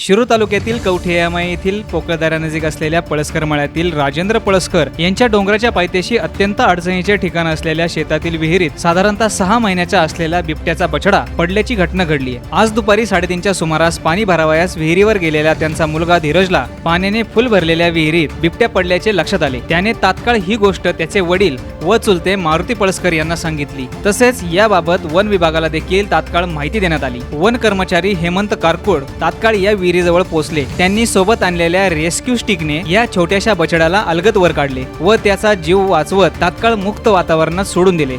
शिरूर तालुक्यातील कवठेयामाई येथील पोकळदाऱ्यानजीक असलेल्या पळसकर मळ्यातील राजेंद्र पळसकर यांच्या डोंगराच्या पायथ्याशी अत्यंत अडचणीचे ठिकाण असलेल्या शेतातील विहिरीत साधारणतः सहा महिन्याचा असलेला बिबट्याचा बछडा पडल्याची घटना घडली आज दुपारी साडेतीनच्या सुमारास पाणी भरावयास विहिरीवर गेलेल्या त्यांचा मुलगा धीरजला पाण्याने फुल भरलेल्या विहिरीत बिबट्या पडल्याचे लक्षात आले. त्याने तात्काळ ही गोष्ट त्याचे वडील व चुलते मारुती पळसकर यांना सांगितली. तसेच याबाबत वन विभागाला देखील तात्काळ माहिती देण्यात आली. वन कर्मचारी हेमंत कारकोड तात्काळ या विहिरीजवळ पोहोचले त्यांनी सोबत आणलेल्या रेस्क्यू स्टिकने या छोट्याशा बछड्याला अलगत वर काढले व त्याचा जीव वाचवत तात्काळ मुक्त वातावरणात सोडून दिले.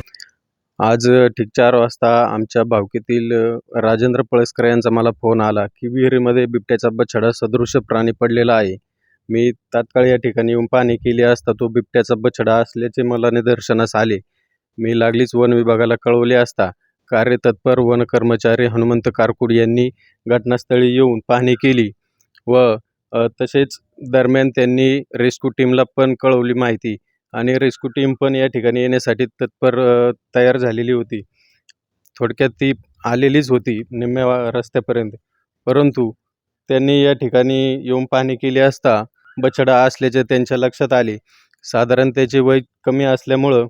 आज ठीक चार वाजता आमच्या भावकीतील राजेंद्र पळसकर यांचा मला फोन आला की विहिरीमध्ये बिबट्याचा बछडा सदृश प्राणी पडलेला आहे. मी तात्काळ या ठिकाणी येऊन पाहणी केली असता तो बिबट्याचा बछडा असल्याचे मला निदर्शनास आले. मी लागलीच वन विभागाला कळवले असता कार्यतत्पर वन कर्मचारी हनुमंत कारकुड यांनी घटनास्थळी येऊन पाहणी केली व तसेच दरम्यान त्यांनी रेस्क्यू टीमला पण कळवली माहिती आणि रेस्क्यू टीम पण या ठिकाणी येण्यासाठी तत्पर तयार झालेली होती. थोडक्यात ती आलेलीच होती निम्म्या रस्त्यापर्यंत. परंतु त्यांनी या ठिकाणी येऊन पाहणी केली असता बछडा असल्याचे त्यांच्या लक्षात आले. साधारण त्याचे वय कमी असल्यामुळं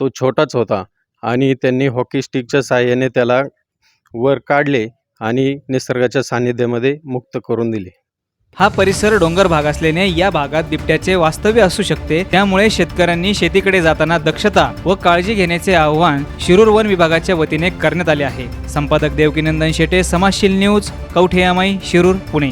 तो छोटाच होता. आणि त्यांनी हॉकी स्टिकच्या साहाय्याने त्याला वर काढले आणि निसर्गाच्या सान्निध्यामध्ये मुक्त करून दिले. हा परिसर डोंगर भाग असल्याने या भागात बिबट्याचे वास्तव्य असू शकते. त्यामुळे शेतकऱ्यांनी शेतीकडे जाताना दक्षता व काळजी घेण्याचे आवाहन शिरूर वन विभागाच्या वतीने करण्यात आले आहे. संपादक देवकीनंदन शेटे समाजशील न्यूज कवठेयामाई शिरूर पुणे.